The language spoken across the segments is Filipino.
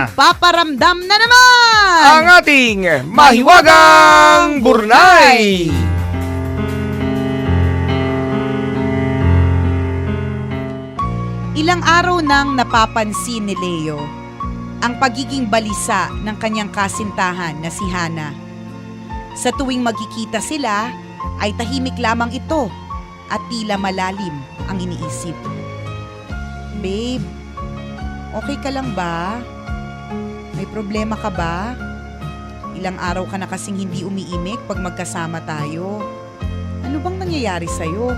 Magpaparamdam na naman! ang ating mahiwagang burnay. Ilang araw nang napapansin ni Leo ang pagiging balisa ng kanyang kasintahan na si Hana. Sa tuwing magkikita sila, ay tahimik lamang ito at tila malalim ang iniisip. Babe, okay ka lang ba? May problema ka ba? Ilang araw ka na kasing hindi umiimik pag magkasama tayo. Ano bang nangyayari sa'yo?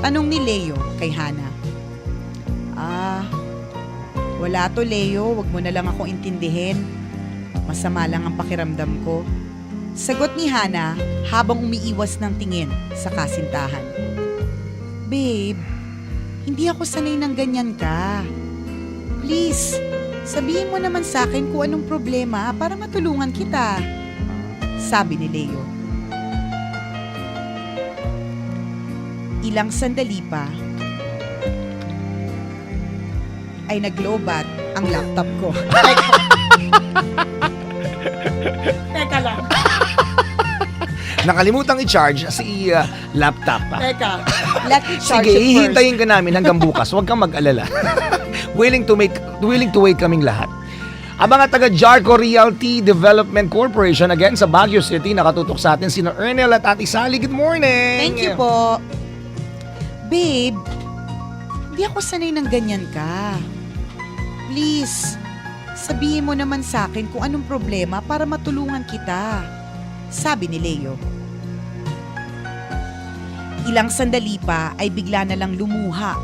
Tanong ni Leo kay Hana. Ah, wala to Leo, wag mo na lang akong intindihin. Masama lang ang pakiramdam ko. Sagot ni Hana habang umiiwas ng tingin sa kasintahan. Babe, hindi ako sanay ng ganyan ka. Please, sabihin mo naman sa akin kung anong problema para matulungan kita. Sabi ni Leo. Ilang sandali pa, ay naglobat ang laptop ko. Teka lang. Nakalimutang i-charge si uh, laptop. Teka. Let me charge Sige, it first. hihintayin ka namin hanggang bukas. Huwag kang mag-alala. willing to make willing to wait kaming lahat. Ang mga taga Jarco Realty Development Corporation again sa Baguio City nakatutok sa atin sina Ernel at Ate Sally. Good morning. Thank you po. Babe, hindi ako sanay ng ganyan ka. Please, sabihin mo naman sa akin kung anong problema para matulungan kita. Sabi ni Leo. Ilang sandali pa ay bigla na lang lumuha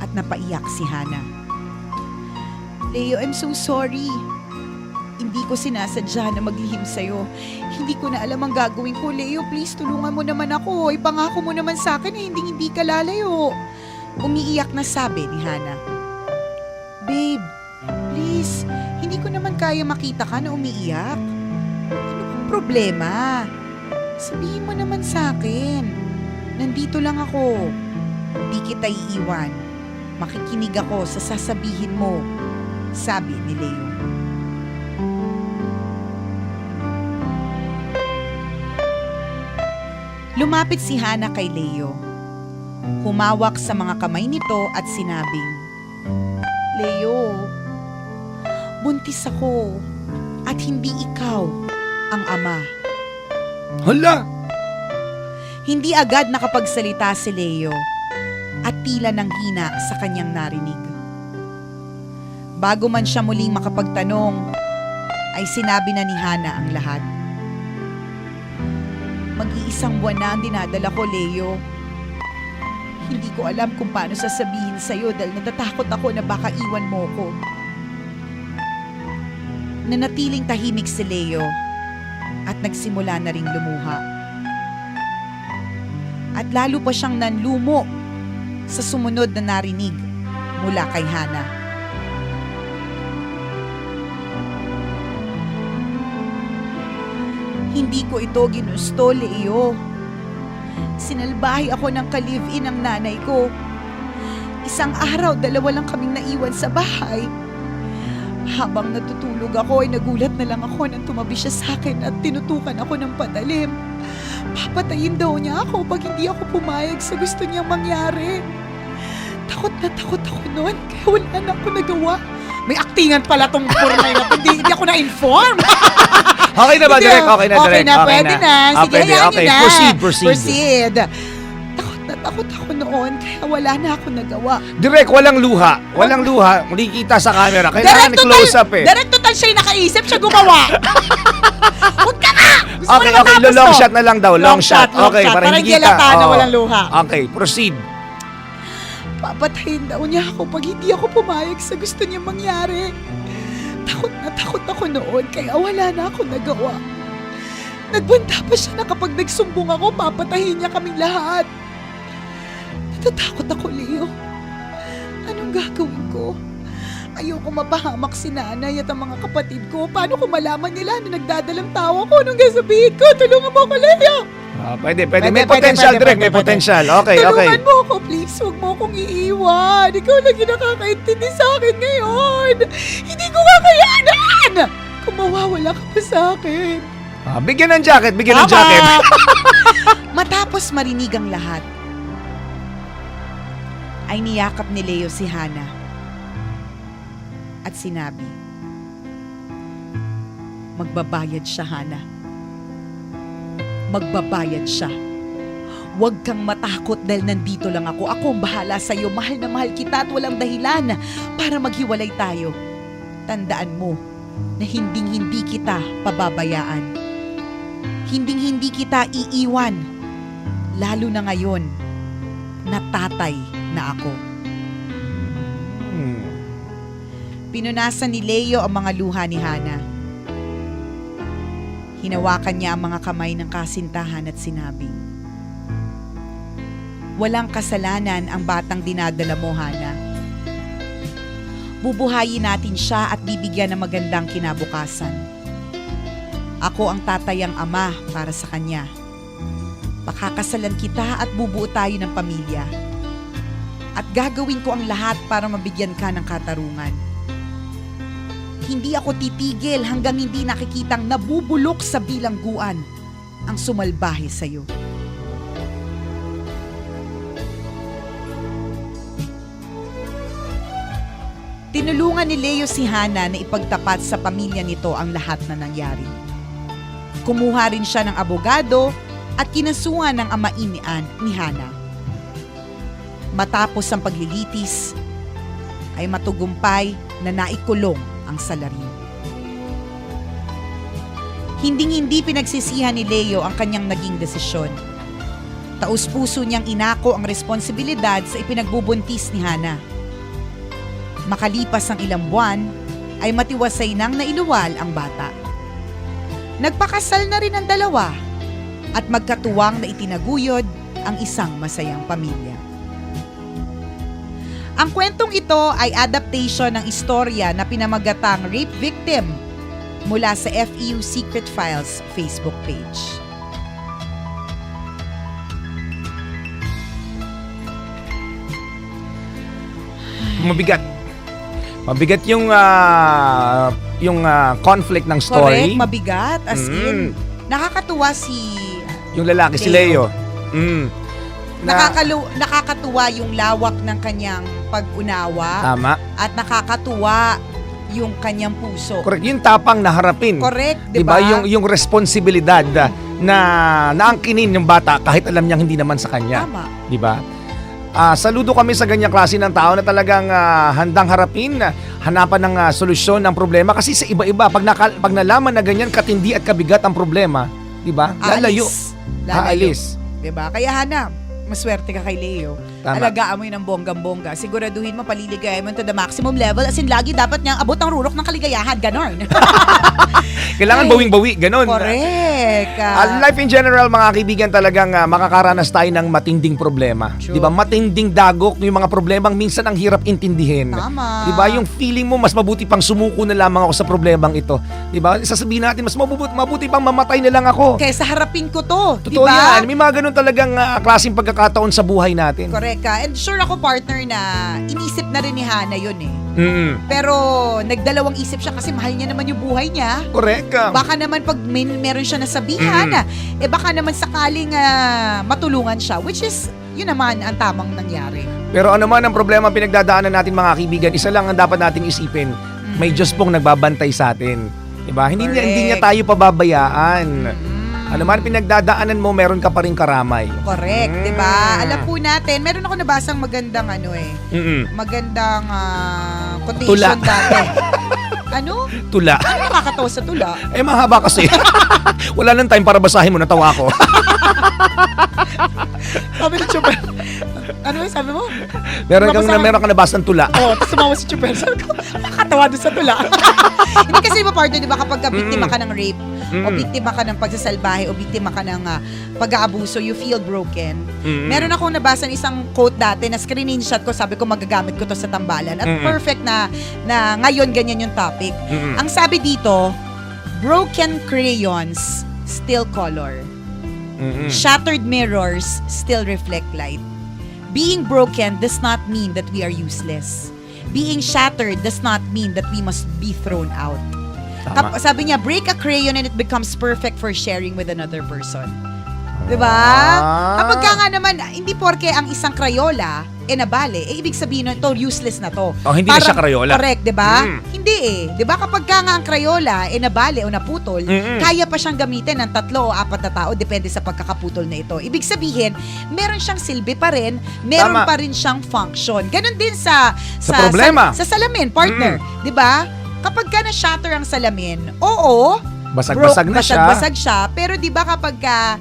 at napaiyak si Hana. Leo, I'm so sorry. Hindi ko sinasadya na maglihim sa'yo. Hindi ko na alam ang gagawin ko. Leo, please tulungan mo naman ako. Ipangako mo naman sa akin na hindi hindi ka lalayo. Umiiyak na sabi ni Hana. Babe, please, hindi ko naman kaya makita ka na umiiyak. Ano bang problema? Sabihin mo naman sa akin. Nandito lang ako. Hindi kita iiwan. Makikinig ako sa sasabihin mo. Sabi ni Leo. Lumapit si Hana kay Leo. Humawak sa mga kamay nito at sinabing, Leo, buntis ako at hindi ikaw ang ama. Hala! Hindi agad nakapagsalita si Leo at tila nang hina sa kanyang narinig. Bago man siya muling makapagtanong, ay sinabi na ni Hana ang lahat. Mag-iisang buwan na ang dinadala ko, Leo. Hindi ko alam kung paano sasabihin sa'yo dahil natatakot ako na baka iwan mo ko. Nanatiling tahimik si Leo at nagsimula na ring lumuha. At lalo pa siyang nanlumo sa sumunod na narinig mula kay Hana. Hindi ko ito ginusto, Leo. Sinalbahay ako ng ka-live-in ng nanay ko. Isang araw, dalawa lang kaming naiwan sa bahay. Habang natutulog ako, ay nagulat na lang ako nang tumabi siya sa akin at tinutukan ako ng patalim. Papatayin daw niya ako pag hindi ako pumayag sa gusto niyang mangyari. Takot na takot ako noon, kaya wala na ako nagawa. May aktingan pala tong purnay na hindi, hindi ako na-inform. Okay na ba, Hindi, Direk? Okay na, okay Direk? na, pwede na. Ah, Sige, pwede. hayaan Okay, na. proceed, proceed. Proceed. Takot na takot ako noon, kaya wala na ako nagawa. Direk, walang luha. Walang luha. Hindi kita sa camera. Kailangan Direct close up eh. Direct total siya yung nakaisip, siya gumawa. Huwag ka na! Gusto Okay, okay. matapos Long to. shot na lang daw. Long, shot. long Okay, shot. para Para hindi kita. na Oo. walang luha. Okay, proceed. Papatayin daw niya ako pag hindi ako pumayag sa gusto niya mangyari. Takot na takot ako noon, kaya wala na ako nagawa. Nagbanta pa siya na kapag nagsumbong ako, papatayin niya kaming lahat. Natatakot ako, Leo. Anong gagawin ko? Ayoko mapahamak si nanay at ang mga kapatid ko. Paano kung malaman nila na nagdadalang tawa ko? Anong sasabihin ko? Tulungan mo ako, Leo! Ah, pwede, pwede. May pwede, potential, pwede, Direk. May pwede. potential. Okay, okay. Tulungan mo ako, please. Huwag mo akong iiwan. Ikaw lang yung nakakaintindi sa akin ngayon. Hindi ko kakayanan. mawawala ka pa sa akin. Ah, bigyan ng jacket, bigyan ng jacket. Matapos marinig ang lahat, ay niyakap ni Leo si Hana at sinabi, Magbabayad siya, Hana. Magbabayad siya. Huwag kang matakot dahil nandito lang ako. Ako ang bahala sa iyo. Mahal na mahal kita at walang dahilan para maghiwalay tayo. Tandaan mo na hinding-hindi kita pababayaan. Hinding-hindi kita iiwan. Lalo na ngayon na tatay na ako. Hmm. Pinunasan ni Leo ang mga luha ni Hana. Hinawakan niya ang mga kamay ng kasintahan at sinabi, Walang kasalanan ang batang dinadala mo, Hana. Bubuhayin natin siya at bibigyan ng magandang kinabukasan. Ako ang tatayang ama para sa kanya. Pakakasalan kita at bubuo tayo ng pamilya. At gagawin ko ang lahat para mabigyan ka ng katarungan. Hindi ako titigil hanggang hindi nakikitang nabubulok sa bilangguan ang sumalbahe sa'yo. Tinulungan ni Leo si Hana na ipagtapat sa pamilya nito ang lahat na nangyari. Kumuha rin siya ng abogado at kinasuhan ng Ann ni Hana. Matapos ang paglilitis, ay matugumpay na naikulong ang salarin. Hinding-hindi pinagsisihan ni Leo ang kanyang naging desisyon. Taus-puso niyang inako ang responsibilidad sa ipinagbubuntis ni Hana. Makalipas ang ilang buwan, ay matiwasay nang nailuwal ang bata. Nagpakasal na rin ang dalawa at magkatuwang na itinaguyod ang isang masayang pamilya. Ang kwentong ito ay adaptation ng istorya na pinamagatang Rape Victim mula sa FEU Secret Files Facebook page. Mabigat. Mabigat yung ah, yung ah, conflict ng story. Correct, mabigat. As Mm. in, nakakatuwa si... Yung lalaki si Leo. Leo. Mm. Na, Nakakalu, nakakatuwa yung lawak ng kanyang pag-unawa tama. at nakakatuwa yung kanyang puso. Correct. Yung tapang na harapin. Correct, di 'Di ba? ba? Yung yung responsibilidad na naangkinin yung bata kahit alam niyang hindi naman sa kanya, Tama. 'di ba? Ah, saludo kami sa ganyang klase ng tao na talagang ah, handang harapin, hanapan ng ah, solusyon ng problema kasi sa iba-iba pag naka, pag nalaman na ganyan katindi at kabigat ang problema, 'di ba? Lalayo. Lalayo. aalis. Di ba? Kaya Hana, maswerte ka kay Leo. Tama. Alagaan mo yun ng bonggang-bongga. Siguraduhin mo paliligayan mo to the maximum level. As in, lagi dapat niyang abot ang rurok ng kaligayahan. Ganon. Kailangan Ay, bawing-bawi, ganun. Correct. Ah, life in general, mga kaibigan, talagang ah, makakaranas tayo ng matinding problema. True. 'Di ba? Matinding dagok yung mga problemang minsan ang hirap intindihin. Tama. 'Di ba? Yung feeling mo mas mabuti pang sumuko na lamang ako sa problemang ito. 'Di ba? Sasabihin natin mas mabuti, mabuti pang mamatay na lang ako. Kesa harapin ko to. Totoo di ba? yan. May mga ganun talagang ah, klaseng pagkakataon sa buhay natin. Correct ka. And sure ako partner na inisip na rin ni Hana yun eh. Mm. Pero nagdalawang isip siya kasi mahal niya naman yung buhay niya. Correct ka. Baka naman pag may, meron siya nasabihan, Mm. ah, eh baka naman sakaling ah, matulungan siya. Which is, yun naman ang tamang nangyari. Pero ano man ang problema pinagdadaanan natin mga kaibigan, isa lang ang dapat nating isipin. May Diyos pong nagbabantay sa atin. 'Di ba? Hindi niya, hindi niya Correct. tayo pababayaan. Ano man pinagdadaanan mo, meron ka pa rin karamay. Correct, Mm. 'di ba? Alam po natin, meron ako nabasang magandang ano eh, Mm-mm. magandang ah, Tula. quotation dati. ano? Tula. Ano nakakatawa sa tula? Eh mahaba kasi. Wala nang time para basahin mo, natawa ako. Sabi ni Chupel. ano yung sabi mo? meron kang Babasahin. meron kang nabasang tula. Oo, oh, tapos sumawa si Chupel. Sabi ko, nakakatawa doon sa tula. Hindi kasi ba partner, di ba kapag ka biktima ka ng rape, o Mm. biktima ka ng pagsasalbahe, o biktima ka ng ah, pag-aabuso, you feel broken. Mm. Meron akong nabasa ng isang quote dati na screenshot ko, sabi ko magagamit ko to sa tambalan. At Mm-mm. perfect na, na ngayon ganyan yung topic. Mm-mm. Ang sabi dito, broken crayons still color. Mm-mm. Shattered mirrors still reflect light. Being broken does not mean that we are useless. Being shattered does not mean that we must be thrown out. Tama. Kap- sabi niya, break a crayon and it becomes perfect for sharing with another person. 'Di ba? Ah. Kapag ka nga naman, hindi porke ang isang Crayola, eh nabali, eh ibig sabihin nun, to useless na to. Oh, hindi na siya Crayola. Correct, di ba? Mm. Hindi eh. Di ba kapag ka nga ang Crayola, eh nabali o naputol, Mm-mm. kaya pa siyang gamitin ng tatlo o apat na tao, depende sa pagkakaputol na ito. Ibig sabihin, meron siyang silbi pa rin, meron Tama. pa rin siyang function. Ganon din sa Sa problema. Sa, sa salamin, partner. Di ba? Kapag ka na-shatter ang salamin, oo, Basag-basag na siya. basag siya, pero di ba kapag ka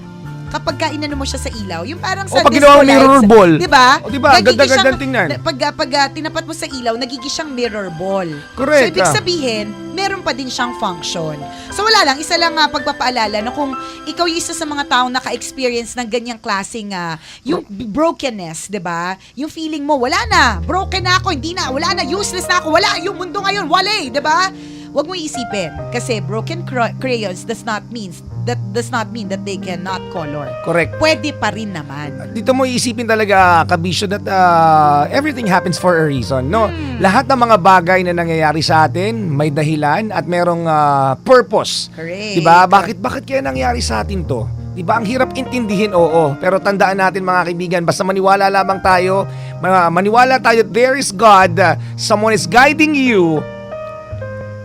kapag ka inano mo siya sa ilaw, yung parang sa O, pag ginawa mo disco mirror ball. Di ba? O, di ba? Nagiging Ganda-ganda siyang- tingnan. na- Pag, pag ah, tinapat mo sa ilaw, nagiging siyang mirror ball. Correct, So, ibig ah. sabihin, meron pa din siyang function. So, wala lang. Isa lang nga pagpapaalala na kung ikaw yung isa sa mga taong naka-experience ng ganyang klaseng, ah, yung brokenness, di ba? Yung feeling mo, wala na. Broken na ako, hindi na. Wala na. Useless na ako. Wala. Yung mundo ngayon, wala eh, di ba? Huwag mo isipin. Kasi broken cra- crayons does not mean that does not mean that they cannot color. Correct. Pwede pa rin naman. Dito mo iisipin talaga, kabisyo, that uh, everything happens for a reason, no? Lahat ng mga bagay na nangyayari sa atin, may dahilan at merong uh, purpose. Correct. Diba? Bakit, bakit kaya nangyari sa atin to? Diba? Ang hirap intindihin, oo. Pero tandaan natin mga kaibigan, basta maniwala lamang tayo, ma- maniwala tayo, there is God, someone is guiding you,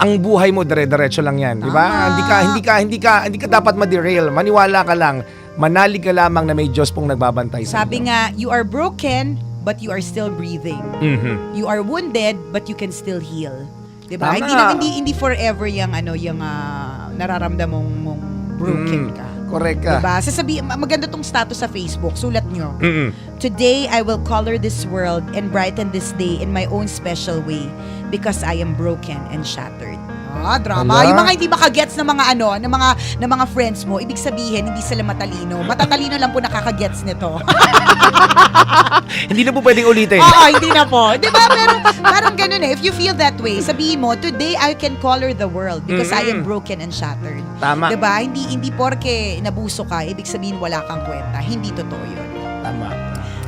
ang buhay mo dire-diretso lang 'yan, di ba? Hindi ka hindi ka hindi ka hindi ka dapat ma-derail. Maniwala ka lang. Manalig ka lamang na may Diyos pong nagbabantay sa Sabi nga, you are broken, but you are still breathing. Mhm. You are wounded, but you can still heal. 'Di ba? Tama. Hindi na hindi hindi forever yung ano yung ah, nararamdaman mong, mong broken Mm. ka. Correct ka. Diba? Sasabi, ma- maganda tong status sa Facebook. Sulat nyo. Mhm. Today, I will color this world and brighten this day in my own special way because I am broken and shattered. Ah, drama. Ala. Yung mga hindi makagets ng mga ano, ng mga ng mga friends mo, ibig sabihin hindi sila matalino. Matatalino lang po nakakagets nito. Hindi na po pwedeng ulitin. Oo, hindi na po. Di ba? Pero parang ganun eh. If you feel that way, sabihin mo, today I can color the world because I am broken and shattered. Tama. Di ba? Hindi, hindi porke nabuso ka, ibig sabihin wala kang kwenta. Hindi totoo yun.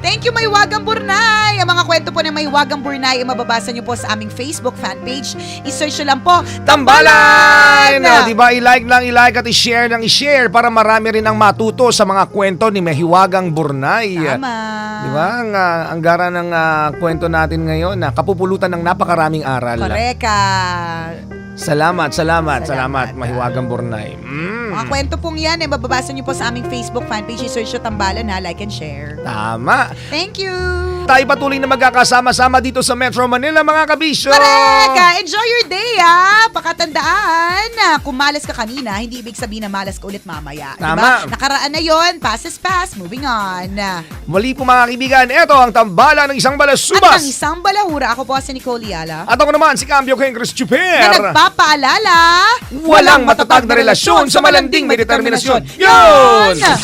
Thank you, Maywagang Burnay! Ang mga kwento po ng Maywagang Burnay ay mababasa niyo po sa aming Facebook fan page. I-search niyo lang po, Tambalan! O, di ba? I-like lang, i-like at i-share lang, i-share para marami rin ang matuto sa mga kwento ni Mahiwagang Burnay. Tama. Di ba? Ang, ah, ang gara ng ah, kwento natin ngayon na kapupulutan ng napakaraming aral. Ah. Salamat, salamat, salamat, Salamat. Mahiwagang Burnay. Mm. Mga kwento pong yan, eh, mababasa niyo po sa aming Facebook fan page. I-search niyo Tambalan ha, like and share. Tama. Thank you! Tayo patuloy na magkakasama-sama dito sa Metro Manila, mga kabisyo. Correct! Ah, Enjoy your day, ah! Pakatandaan, ah, kung malas ka kanina, hindi ibig sabihin na malas ka ulit mamaya. Tama. Diba? Nakaraan na yon, pass is pass, moving on. At Muli po mga kaibigan, ito ang tambala ng isang ang balasubas. isang balahura, ako po si Nicole Yala, At ako naman, si Cambio King Chris na Chuper. nagpapaalala, Walang matatag na relasyon sa malanding may determinasyon. Yun! Yun!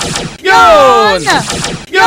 Yun! Yun!